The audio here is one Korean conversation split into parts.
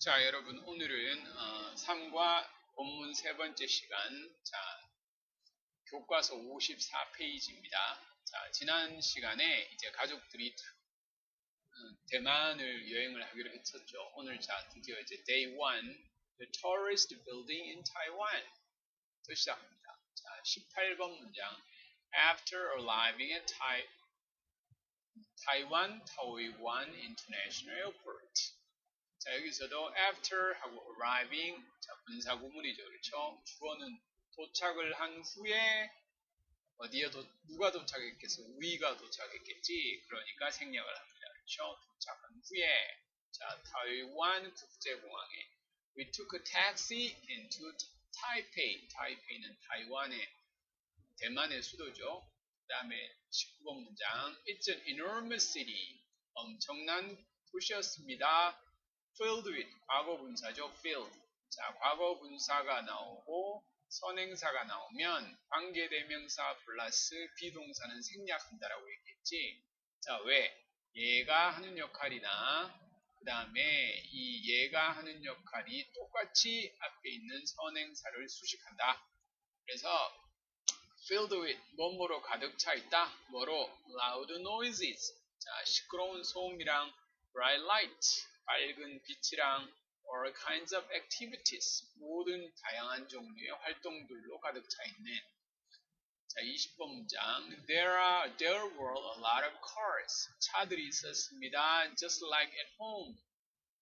자, 여러분, 오늘은 어, 3과 본문 세 번째 시간, 자, 교과서 54페이지입니다. 자, 지난 시간에 이제 가족들이 어, 대만을 여행을 하기로 했었죠. 오늘 자, 드디어 이제 day one, the tourist building in Taiwan. 또 시작합니다. 자, 18번 문장. After arriving at Tai, Taiwan Taoyuan International Airport. 자, 여기서도 after 하고 arriving, 자, 분사 구문이죠. 그렇죠? 주어는 도착을 한 후에 어디에 도, 누가 도착했겠어? 우리가 도착했겠지. 그러니까 생략을 합니다. 그렇죠? 도착한 후에 자, 타이완 국제공항에 we took a taxi into Taipei. 타이페이는 타이완의 대만의 수도죠. 그 다음에 19번 문장 It's an enormous city. 엄청난 도시였습니다. Filled with 과거 분사죠. filled. 자, 과거 분사가 나오고 선행사가 나오면 관계대명사 플러스 비동사는 생략한다라고 얘기했지. 자, 왜? 얘가 하는 역할이나 그 다음에 이 얘가 하는 역할이 똑같이 앞에 있는 선행사를 수식한다. 그래서 filled with 뭐뭐로 가득 차 있다. 뭐로? loud noises. 자, 시끄러운 소음이랑 bright light. 밝은 빛이랑 all kinds of activities 모든 다양한 종류의 활동들로 가득 차 있는 자 20번 문장 There are there were a lot of cars 차들이 있었습니다 just like at home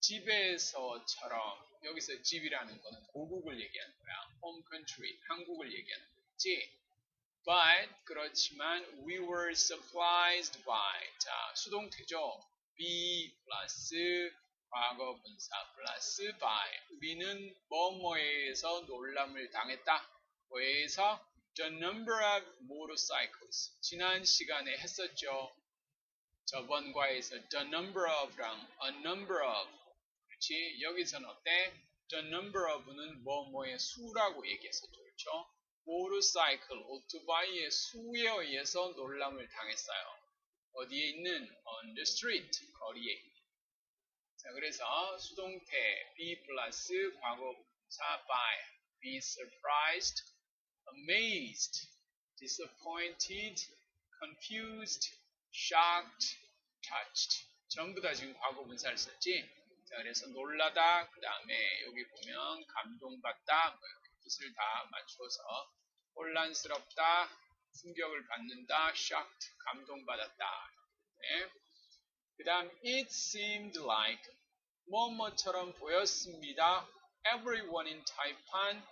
집에서처럼 여기서 집이라는 거는 고국을 얘기하는 거야 home country 한국을 얘기하는 거지 but 그렇지만 we were surprised by 자 수동태죠 be 플러스 과거 분사 플러스 by 우리는 뭐뭐에서 놀람을 당했다. 뭐에서 the number of motorcycles 지난 시간에 했었죠. 저번 과에서 the number of랑 a number of 그렇지 여기서는 어때? the number of는 뭐뭐의 수라고 얘기했었죠. 그렇죠? motorcycle 오토바이의 수에 의해서 놀람을 당했어요. 어디에 있는 on the street 거리에 자, 그래서 수동태 be 플러스 과거 분사 by be surprised, amazed, disappointed, confused, shocked, touched 전부 다 지금 과거 분사를 썼지. 자, 그래서 놀라다 그 다음에 여기 보면 감동받다 뭐 뜻을 다 맞추어서 혼란스럽다, 충격을 받는다, shocked 감동받았다. 네. 그 다음 it seemed like 뭐뭐처럼 보였습니다. Everyone in Taipan,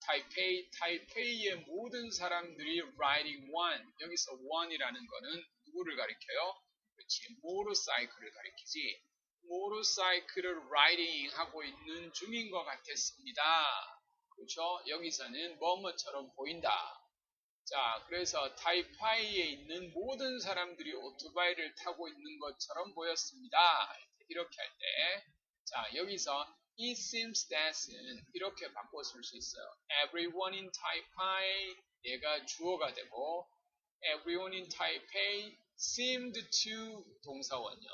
Taipei, Taipei의 모든 사람들이 riding one. 여기서 one이라는 거는 누구를 가리켜요? 그렇지, 모torcycle를 가리키지. 모torcycle을 riding 하고 있는 중인 것 같았습니다. 그렇죠? 여기서는 뭐뭐처럼 보인다. 자, 그래서 타이파이에 있는 모든 사람들이 오토바이를 타고 있는 것처럼 보였습니다. 이렇게 할 때, 자, 여기서 it seems that은 이렇게 바꿔 쓸 수 있어요. Everyone in Taipei 얘가 주어가 되고 everyone in Taipei seemed to 동사 원형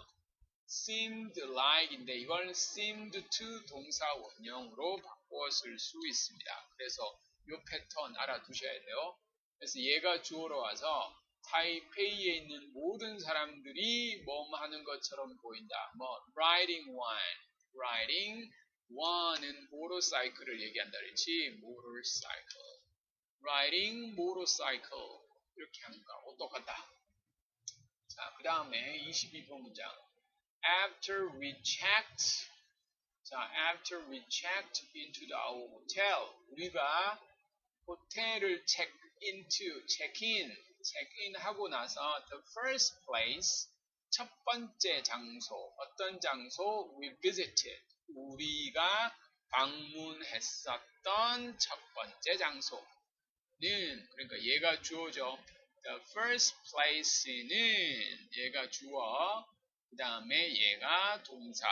seemed like인데 이걸 seemed to 동사 원형으로 바꿔 쓸 수 있습니다. 그래서 이 패턴 알아두셔야 돼요. 그래서 얘가 주어로 와서 타이페이에 있는 모든 사람들이 뭐 하는 것처럼 보인다. 뭐 riding one, riding one은 모torcycle을 얘기한다 그랬지. motorcycle, riding motorcycle 이렇게 하는 거하고 똑같다. 자, 그 다음에 22번 문장. After we checked, 자, after we checked into the hotel, 우리가 호텔을 check into, check in, check in 하고 나서 the first place, 첫 번째 장소, 어떤 장소? we visited, 우리가 방문했었던 첫 번째 장소는 그러니까 얘가 주어죠. The first place는 얘가 주어, 그 다음에 얘가 동사.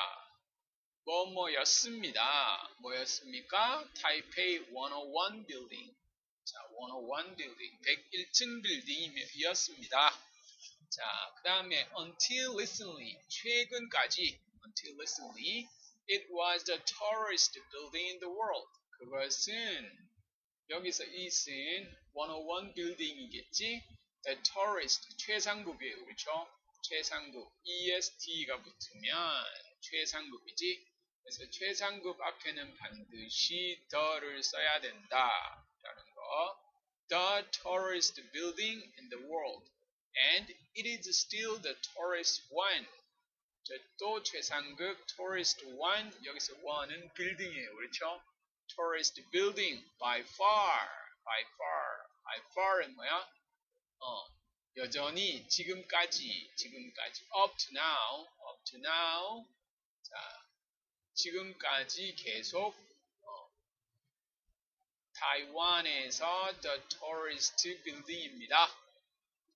뭐뭐였습니다. 뭐였습니까? 타이페이 101 빌딩. 자, 101 빌딩, 101층 빌딩이었습니다. 자, 그 다음에 until recently, 최근까지, until recently, It was the tallest building in the world. 그것은 여기서 it은 101 building이겠지. The tallest 최상급이에요, 그렇죠? 최상급 EST가 붙으면 최상급이지. 그래서 최상급 앞에는 반드시 the를 써야 된다 라는 거. The tallest building in the world, and it is still the tallest one. 또 최상급 tallest one 여기서 one은 빌딩이에요, 그렇죠? tallest building by far, by far, by far은 뭐야? 어, 여전히 지금까지, 지금까지 up to now, up to now. 자, 지금까지 계속 어, 타이완에서 the tallest building입니다.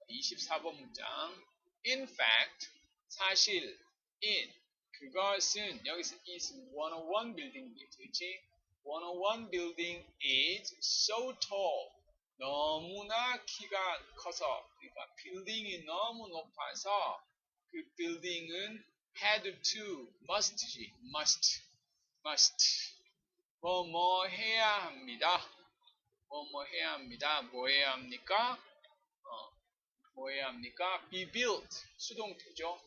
24번 문장. In fact, 사실 in 그것은 여기서 is 101 building 되지. 101 building is so tall. 너무나 키가 커서 그러니까 빌딩이 너무 높아서 그 빌딩은 had to must지 must must 뭐뭐 뭐 해야 합니다. 뭐뭐 뭐 해야 합니다. 뭐 해야 합니까? 어, 뭐 해야 합니까? be built 수동태죠.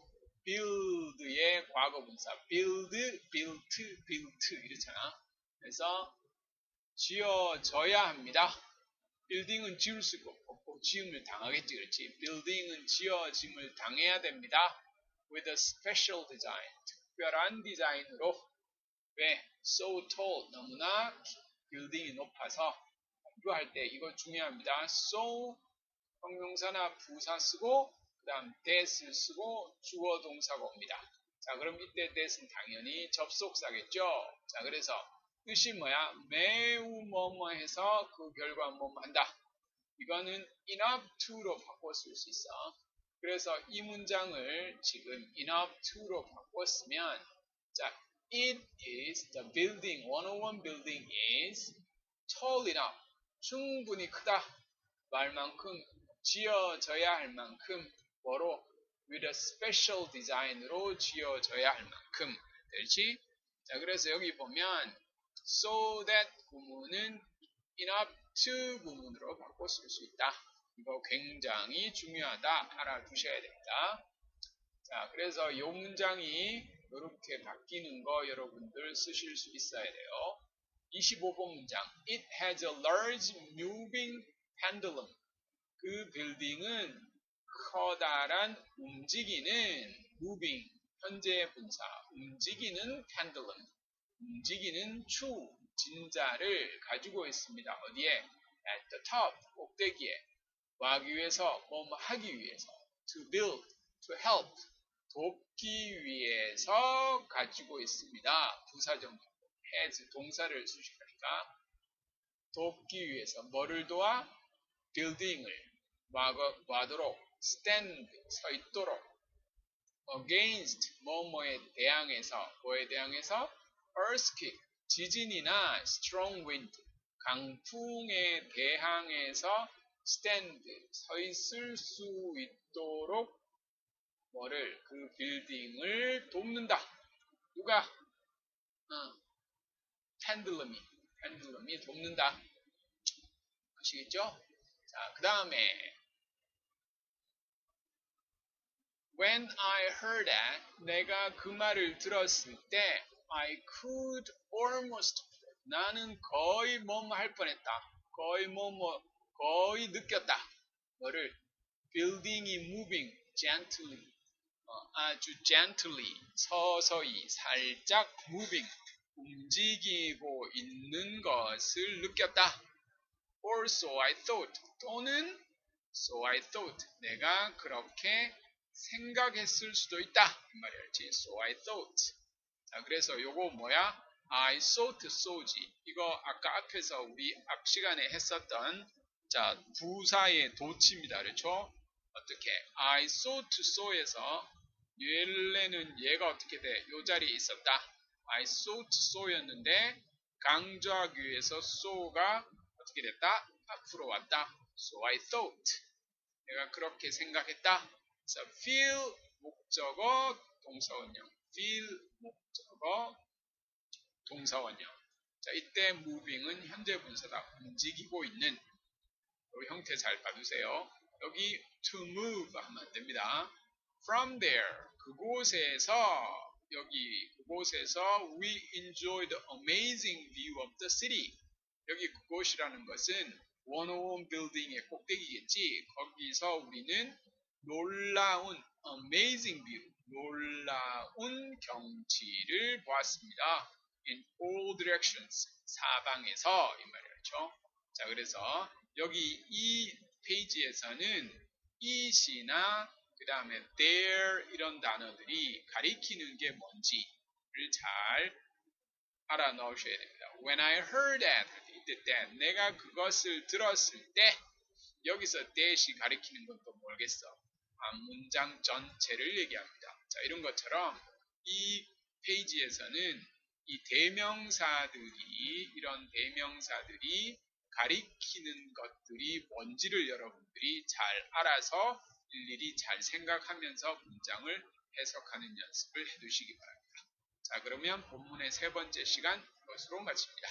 build의 과거분사 build, built, built 이렇잖아. 그래서 지어져야 합니다. 빌딩은 지을 수가 없고 지음을 당하겠지 그렇지. 빌딩은 지어짐을 당해야 됩니다. with a special design. 특별한 디자인으로 왜 so tall 너무나 빌딩이 높아서 이거 할때 이거 중요합니다. so 형용사나 부사 쓰고 그 다음 that을 쓰고 주어 동사가 옵니다. 자 그럼 이때 that은 당연히 접속사겠죠. 자 그래서 뜻이 뭐야? 매우 뭐뭐 해서 그 결과 뭐뭐 한다. 이거는 enough to로 쓸수 있어. 그래서 이 문장을 지금 enough to로 바꿨으면 자, it is the building, 101 building is tall enough. 충분히 크다. 말만큼 지어져야 할 만큼 뭐로 with a special design으로 지어져야 할 만큼 될지. 자, 그래서 여기 보면 so that 구문은 enough to 구문으로 바꿔 쓸 수 있다. 이거 굉장히 중요하다. 알아두셔야 됩니다. 자, 그래서 이 문장이 이렇게 바뀌는 거 여러분들 쓰실 수 있어야 돼요. 25번 문장. It has a large moving pendulum. 그 빌딩은 커다란 움직이는 moving 현재 분사 움직이는 pendulum 움직이는 추, 진자를 가지고 있습니다. 어디에? At the top, 꼭대기에. 와기 위해서, 뭐 하기 위해서. To build, to help. 돕기 위해서 가지고 있습니다. 부사적 has 동사를 수식하니까 돕기 위해서 뭐를 도와? building을 와도록 stand 서 있도록 against 뭐뭐에 대항해서 뭐에 대항해서 earthquake, 지진이나 strong wind, 강풍에 대항해서 stand, 서 있을 수 있도록 뭐를, 그 빌딩을 돕는다. 누가? 어, 펜들럼이, 펜들럼이 돕는다. 아시겠죠? 자, 그 다음에 When I heard that, 내가 그 말을 들었을 때 I could almost 나는 거의 뭐뭐 할 뻔했다. 거의 뭐뭐 거의 느꼈다. 뭐를 building이 moving gently 어, 아주 gently 서서히 살짝 moving 움직이고 있는 것을 느꼈다. Or so I thought 또는 so I thought 내가 그렇게 생각했을 수도 있다. 이 말이었지. So I thought 자, 그래서 요거 뭐야? I sought so지. 이거 아까 앞에서 우리 앞 시간에 했었던 자, 부사의 도치입니다. 그렇죠? 어떻게? I sought so에서 얘래는 얘가 어떻게 돼? 요 자리에 있었다. I sought so였는데 강조하기 위해서 so가 어떻게 됐다? 앞으로 왔다. So I thought. 내가 그렇게 생각했다. 그래서 feel 목적어 동사원형 feel 목적어 동사원형. 자, 이때 moving은 현재 분사다. 움직이고 있는 이 형태 잘 봐두세요. 여기 to move 하면 안 됩니다. From there, 그곳에서 여기 그곳에서 we enjoyed amazing view of the city. 여기 그곳이라는 것은 원오원 빌딩의 꼭대기겠지. 거기서 우리는 놀라운 amazing view, 놀라운 경치를 보았습니다. in all directions, 사방에서 이 말이죠. 자, 그래서 여기 이 페이지에서는 it이나 그 다음에 there 이런 단어들이 가리키는 게 뭔지를 잘 알아 넣으셔야 됩니다. When I heard that, 이때 때 내가 그것을 들었을 때 여기서 that이 가리키는 건또 뭐겠어? 아, 문장 전체를 얘기합니다. 자, 이런 것처럼 이 페이지에서는 이 대명사들이 이런 대명사들이 가리키는 것들이 뭔지를 여러분들이 잘 알아서 일일이 잘 생각하면서 문장을 해석하는 연습을 해두시기 바랍니다. 자, 그러면 본문의 세 번째 시간 이것으로 마칩니다.